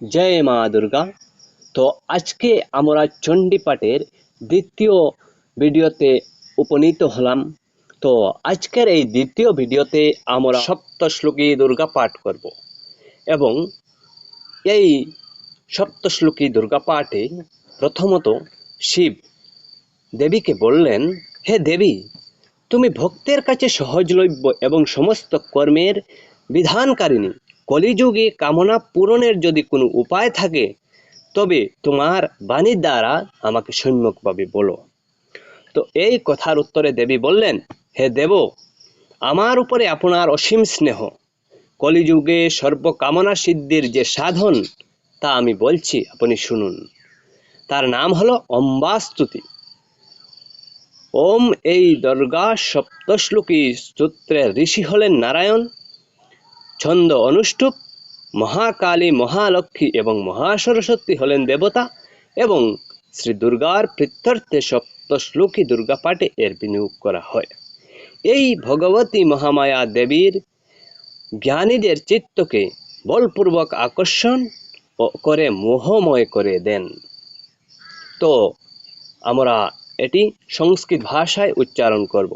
জয় মা দুর্গা। তো আজকে আমরা চণ্ডীপাঠের দ্বিতীয় ভিডিওতে উপনীত হলাম। তো আজকের এই দ্বিতীয় ভিডিওতে আমরা সপ্তশ্লোকী দুর্গা পাঠ করব এবং এই সপ্তশ্লোকী দুর্গা পাঠে প্রথমত শিব দেবীকে বললেন, হে দেবী, তুমি ভক্তের কাছে সহজলভ্য এবং সমস্ত কর্মের বিধানকারিণী। কলিযুগে কামনা পূরণের যদি কোনো উপায় থাকে, তবে তোমার বাণীর দ্বারা আমাকে সম্যকভাবে বলো। তো এই কথার উত্তরে দেবী বললেন, হে দেব, আমার উপরে আপনার অসীম স্নেহ। কলিযুগে সর্বকামনা সিদ্ধির যে সাধন, তা আমি বলছি, আপনি শুনুন। তার নাম হলো অম্বাস্তুতি। ওম এই দুর্গা সপ্তশ্লোকী সূত্রের ঋষি হলেন নারায়ণ। ছন্দ অনুষ্ঠুপ মহাকালী মহালক্ষ্মী এবং মহাসরস্বতী হলেন দেবতা এবং শ্রী দুর্গার প্রত্যর্থে সপ্তশ্লোকী দুর্গা পাঠে এর বিনিয়োগ করা হয়। এই ভগবতী মহামায়া দেবীর জ্ঞানীদের চিত্তকে বলপূর্বক আকর্ষণ করে মোহময় করে দেন। তো আমরা এটি সংস্কৃত ভাষায় উচ্চারণ করব।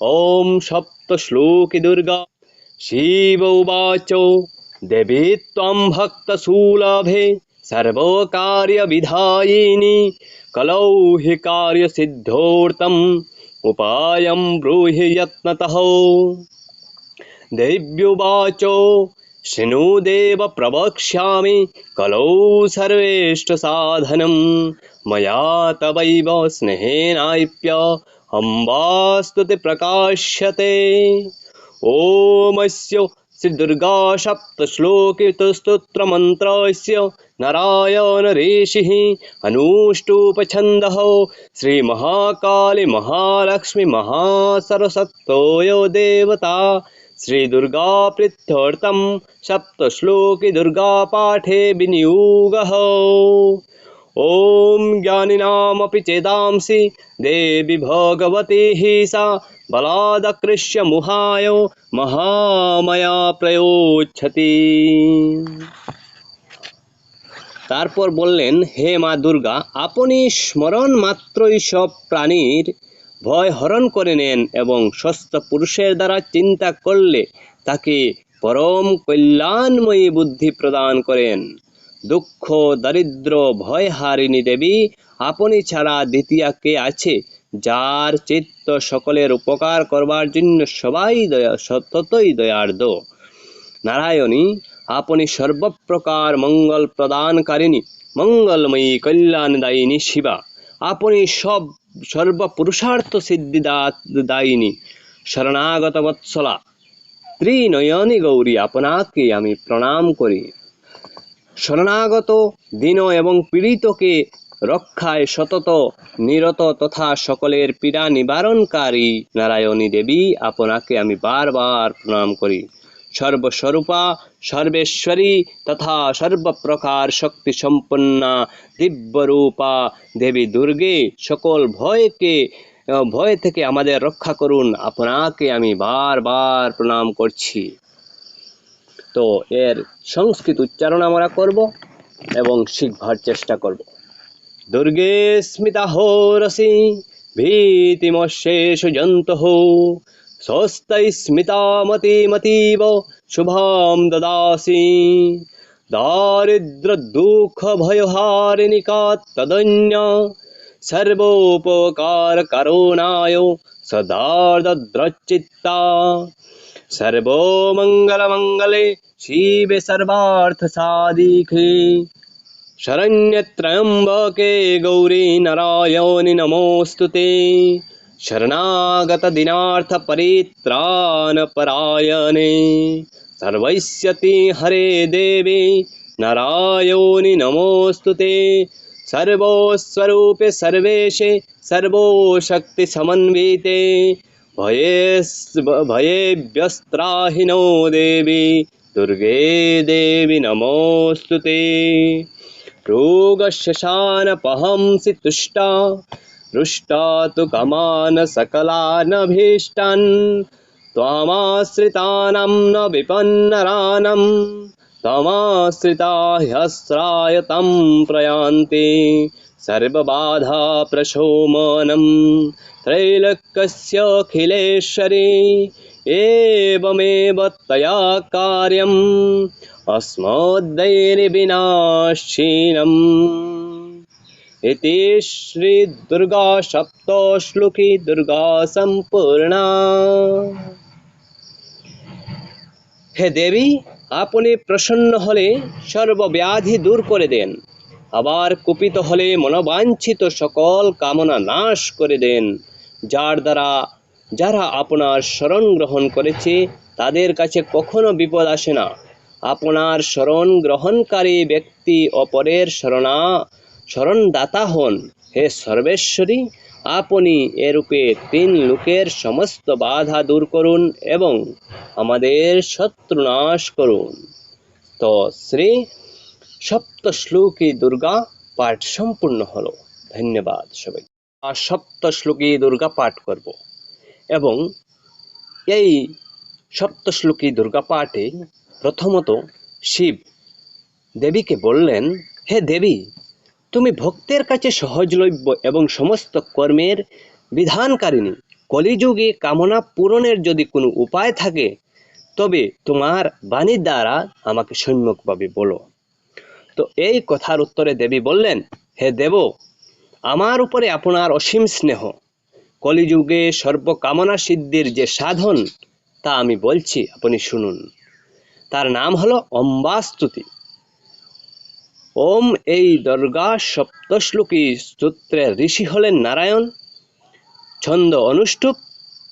ওম সপ্ত শ্লোকি দুর্গা। शिव उवाच देवी त्वं भक्तशूलभे सर्वकार्यविधायिनि, कलौ कार्य कार्यसिद्धोऽर्थम् उपाय ब्रूहि यत्नतः देव्युवाचो शृणुदेव प्रवक्षा कलौ सर्वेष्टसाधनं मया तवैव स्नेहनाप्य अंबास्तुति प्रकाश्यते ओमस्य दुर्गा सप्तश्लोकितस्तोत्रमन्त्रस्य नरायणरेशिः अनुष्टुपछन्दः श्रीमहाकालिमहालक्ष्मीमहासरसत्तोयो देवता श्री दुर्गा प्रीत्यर्थं श्रीदुर्गाप्रीत्यर्थं सप्तश्लोकिदुर्गापाठे विनियोगः ॐ ज्ञानिनामपि चेदांसि देवि भगवती हि सा बलादकृष्य मुहाय महामया प्रयोच्छति তারপর বললেন হে মা দুর্গা আপনি স্মরণ মাত্রই সব প্রাণীর ভয় হরণ করে নেন এবং সস্ত পুরুষের দ্বারা চিন্তা করলে তাকে পরম কল্যাণময়ী বুদ্ধি প্রদান করেন দুঃখ দারিদ্র ভয় হারিণী দেবী, আপনি ছাড়া দ্বিতীয়া কে আছে? যার চিত্ত সকলের উপকার করবার জন্য সবাই দয়া সততই দয়ার্দ নারায়ণী, আপনি সর্বপ্রকার মঙ্গল প্রদানকারিণী, মঙ্গলময়ী কল্যাণদায়িনী শিবা। আপনি সব সর্বপুরুষার্থ সিদ্ধিদায়িনী শরণাগত বৎসলা ত্রিনয়নী গৌরী, আপনাকে আমি প্রণাম করি। শরণাগত দীন এবং পীড়িতকে রক্ষায় সতত, নিরত তথা সকলের পীড়া নিবারণকারী নারায়ণী দেবী, আপনাকে আমি বারবার প্রণাম করি। সর্বস্বরূপা, সর্বেশ্বরী তথা সর্বপ্রকার শক্তি সম্পন্না দিব্যরূপা দেবী দুর্গে, সকল ভয়কে, ভয় থেকে আমাদের রক্ষা করুন। আপনাকে আমি বারবার প্রণাম করছি। তো এর সংস্কৃত উচ্চারণ আমরা করব এবং শিখবার চেষ্টা করব। দুর্গে স্মিতা হোরসি ভীতিমশেষ জন্তঃ স্বস্তৈ স্মিতামতিমতীব শুভাম দদাসি। দারিদ্র দুঃখ ভয়হারিণিকা তদন্য, সর্বোপকার করুণায় সদার্দ্রচিত্তা सर्वो मङ्गलमङ्गले शिवे सर्वार्थसादिखे शरण्यत्रयम्बके गौरी नरायोनि नमोऽस्तु ते। शरणागतदिनार्थपरित्राणपरायणे। सर्वैष्यति हरे देवे नरायोनि नमोऽस्तु ते। सर्वोस्वरूपे सर्वेशे सर्वोशक्तिसमन्विते। भयेस् भयेभ्यस्त्राहि नो देवी दुर्गे देवी नमोऽस्तु ते। रोगशशानपहंसि तुष्टा रुष्टा तु कमान सकलानभीष्टान्। त्वामाश्रितानां न विपन्नरानं तमाश्रिता ह्यस्राय तं प्रयान्ति सर्वबाधाप्रशोमनं त्रैलोक्यस्यखिलेश्वरी एवमेव तया कार्यम् अस्मद्दैर्विनाशिनम् इति श्रीदुर्गा सप्तश्लोकी दुर्गा সম্পূর্ণা হে দেবী আপনি প্রসন্ন হলে সর্বব্যাধি দূর করে দেন আবার কুপিত হলে মনোবাঞ্ছিত সকল কামনা নাশ করে দেন। যার দ্বারা, যারা আপনার শরণ গ্রহণ করেছে, তাদের কাছে কখনো বিপদ আসে না। আপনার শরণ গ্রহণকারী ব্যক্তি অপরের শরণা, শরণদাতা হন। হে সর্বেশ্বরী, আপনি এরূপে তিন লোকের সমস্ত বাধা দূর করুন এবং আমাদের শত্রু নাশ করুন। তো শ্রী সপ্ত শ্লোকী দুর্গা পাঠ সম্পূর্ণ হলো। ধন্যবাদ সবাই আর সপ্ত শ্লোকী দুর্গা পাঠ করব। এবং এই সপ্ত শ্লোকী দুর্গা পাঠে প্রথমত শিব দেবীকে বললেন, হে দেবী, তুমি ভক্তের কাছে সহজলভ্য এবং সমস্ত কর্মের বিধানকারিণী। কলিযুগে কামনা পূরণের যদি কোনো উপায় থাকে, তবে তোমার বাণীর দ্বারা আমাকে সম্যকভাবে বলো। তো এই কথার উত্তরে দেবী বললেন, হে দেব, আমার উপরে আপনার অসীম স্নেহ। কলিযুগে সর্বকামনা সিদ্ধির যে সাধন, তা আমি বলছি, আপনি শুনুন। তার নাম হলো অম্বাস্তুতি। ওম এই দর্গা সপ্তশ্লোকী সূত্রের ঋষি হলেন নারায়ণ। ছন্দ অনুষ্ঠুপ,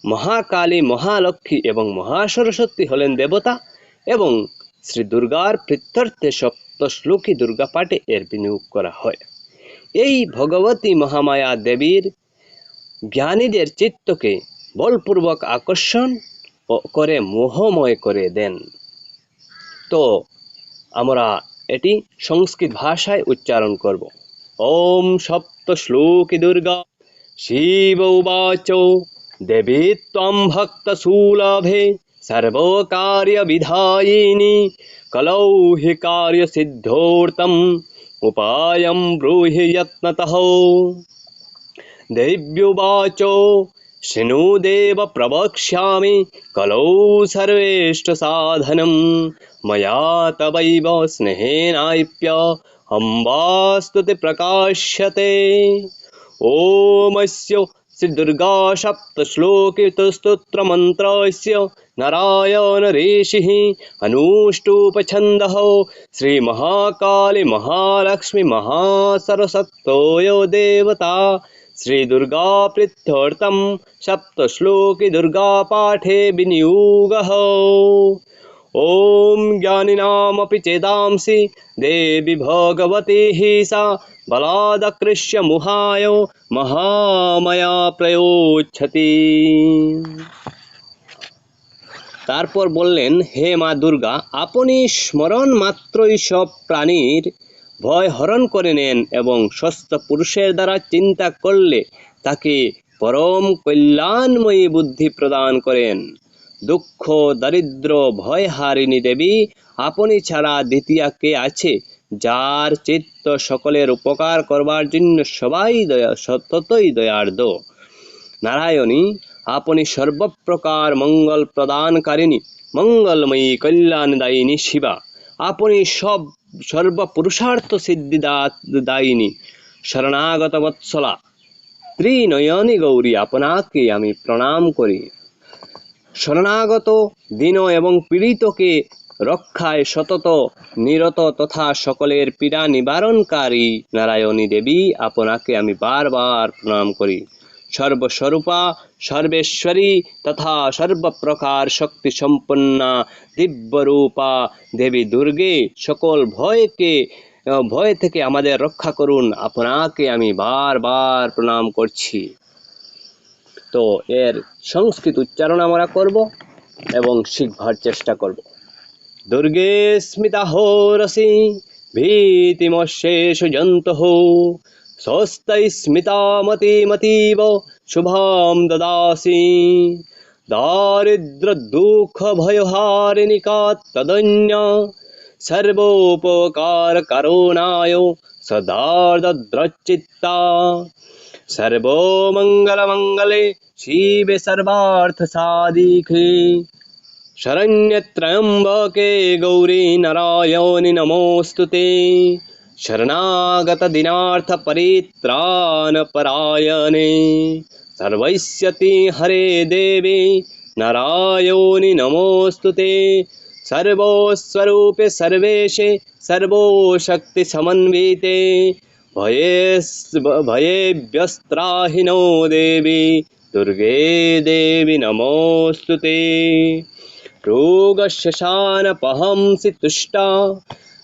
মহাকালী মহালক্ষ্মী এবং মহাসরস্বতী হলেন দেবতা এবং শ্রী দুর্গার প্রত্যর্থে সপ্তশ্লোকী দুর্গা পাঠে এর বিনিয়োগ করা হয়। এই ভগবতী মহামায়া দেবীর জ্ঞানীদের চিত্তকে বলপূর্বক আকর্ষণ করে মোহময় করে দেন। তো, আমরা এটি সংস্কৃত ভাষায় উচ্চারণ করব। ওম সপ্ত শ্লোকি দুর্গা, শিব উবাচ দেবী ত্বম ভক্ত সুলভে সর্বকার্য বিধায়িনী कलौ हि कार्य सिद्धोर्तम उपाय ब्रूहि यत्नतः दैव्युवाचो शृणुदेव प्रवक्ष्यामि, कलौ सर्वेष्टसाधनं मया तवैव स्नेहेनायप्य अम्बास्तुति प्रकाश्यते ओमस्य श्रीदुर्गा सप्तश्लोकितस्तोत्रमन्त्रस्य नरायणरेशिः अनुष्टुपछन्दः श्रीमहाकालीमहालक्ष्मीमहासरसत्तोयो देवता प्रीथ्यम सप्तलोकुर्गाठे विनियोग ॐ ज्ञानिनामपि चेदांसि देवि भगवती हि सा बलादकृष्य मुहाय महामया प्रयोच्छति তারপর বললেন হে মা দুর্গা আপনি স্মরণ মাত্রই সব প্রাণীর ভয় হরণ করে নেন এবং সস্ত পুরুষের দ্বারা চিন্তা করলে তাকে পরম কল্যাণময়ী বুদ্ধি প্রদান করেন দুঃখ দারিদ্র ভয় হারিণী দেবী, আপনি ছাড়া দ্বিতীয়া কে আছে? যার চিত্ত সকলের উপকার করবার জন্য সবাই দয়া সততই দয়ার্দ নারায়ণী, আপনি সর্বপ্রকার মঙ্গল প্রদানকারিণী, মঙ্গলময়ী কল্যাণদায়িনী শিবা। আপনি সব সর্বপুরুষার্থ সিদ্ধিদায়িনী শরণাগত বৎসলা ত্রিনয়নী গৌরী, আপনাকে আমি প্রণাম করি। শরণাগত দীন এবং পীড়িতকে রক্ষায় সতত, নিরত তথা সকলের পীড়া নিবারণকারী নারায়ণী দেবী, আপনাকে আমি বারবার প্রণাম করি। সর্বস্বরূপা, সর্বেশ্বরী তথা সর্বপ্রকার শক্তি সম্পন্না দিব্যরূপা দেবী দুর্গে, সকল ভয়কে, ভয় থেকে আমাদের রক্ষা করুন। আপনাকে আমি বারবার প্রণাম করছি। তো এর সংস্কৃত উচ্চারণ আমরা করব এবং শিখবার চেষ্টা করব। দুর্গে স্মিতাহ রসি ভীতিমশেষ জন্ত স্বস্তৈ স্মিতামতিমতীব শুভাম দদাসি। দারিদ্র দুঃখ ভয়হারিণিকা তদন্য, সর্বোপকার করুণায় সদার্দ্রচিত্তা सर्वमङ्गलमङ्गले शिवे सर्वार्थसाधिके। शरण्यत्रयम्बके गौरी नारायणि नमोऽस्तु ते। शरणागतदिनार्थपरित्राणपरायणे। सर्वस्यति हरे देवी नारायणि नमोऽस्तु ते। सर्वस्वरूपे सर्वेशे सर्वशक्तिसमन्विते भयेस् भयेभ्यस्त्राहिनो देवी दुर्गे देवी नमोऽस्तु ते। रोगशशानपहंसि तुष्टा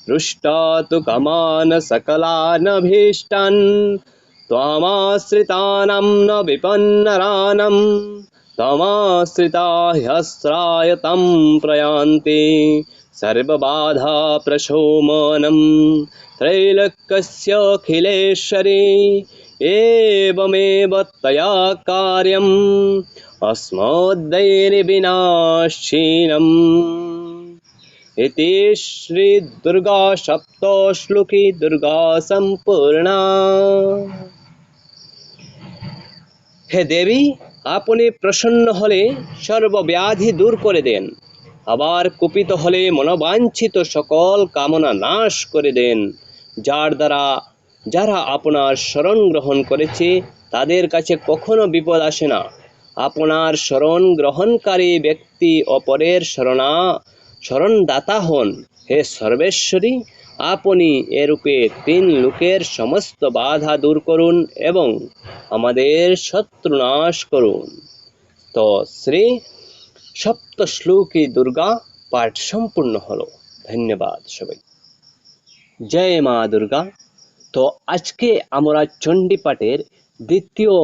रुष्टा तु कमान सकलानभीष्टान्। त्वामाश्रितानां न विपन्नरानं त्वमाश्रिता ह्यस्राय तं प्रयान्ति सर्वबाधा प्रशोमनं त्रैलोक्यस्यखिलेश्वरी एवमेव तया कार्यम् अस्मद्दैर्विनाशिनम् इति श्रीदुर्गा सप्तश्लोकी দুর্গা সম্পূর্ণা হে দেবী আপনি প্রসন্ন হলে সর্বব্যাধি দূর করে দেন আবার কুপিত হলে মনোবাঞ্ছিত সকল কামনা নাশ করে দেন। যার দ্বারা, যারা আপনার শরণ গ্রহণ করেছে, তাদের কাছে কখনো বিপদ আসে না। আপনার শরণ গ্রহণকারী ব্যক্তি অপরের শরণা, শরণদাতা হন। হে সর্বেশ্বরী, আপনি এরূপে তিন লোকের সমস্ত বাধা দূর করুন এবং আমাদের শত্রু নাশ করুন। তো শ্রী সপ্ত শ্লোকী দুর্গা পাঠ সম্পূর্ণ হলো। ধন্যবাদ সবাই জয় মা দুর্গা। তো আজকে আমরা চণ্ডী পাঠের দ্বিতীয়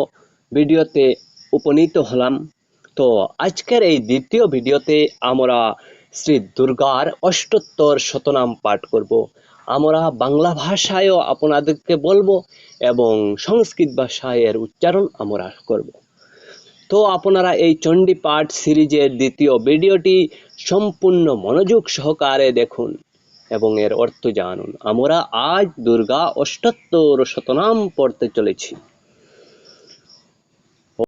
ভিডিওতে উপনীত হলাম। তো আজকের এই দ্বিতীয় ভিডিওতে আমরা শ্রী দুর্গার অষ্টোত্তর শতনাম পাঠ করব। আমরা বাংলা ভাষায়ও আপনাদেরকে বলব এবং সংস্কৃত ভাষায় এর উচ্চারণ আমরা করব। তো আপনারা এই চণ্ডী পাঠ সিরিজের দ্বিতীয় ভিডিওটি সম্পূর্ণ মনোযোগ সহকারে দেখুন এবং এর অর্থ জানুন। আমরা আজ দুর্গা অষ্টোত্তর শতনাম পড়তে চলেছি।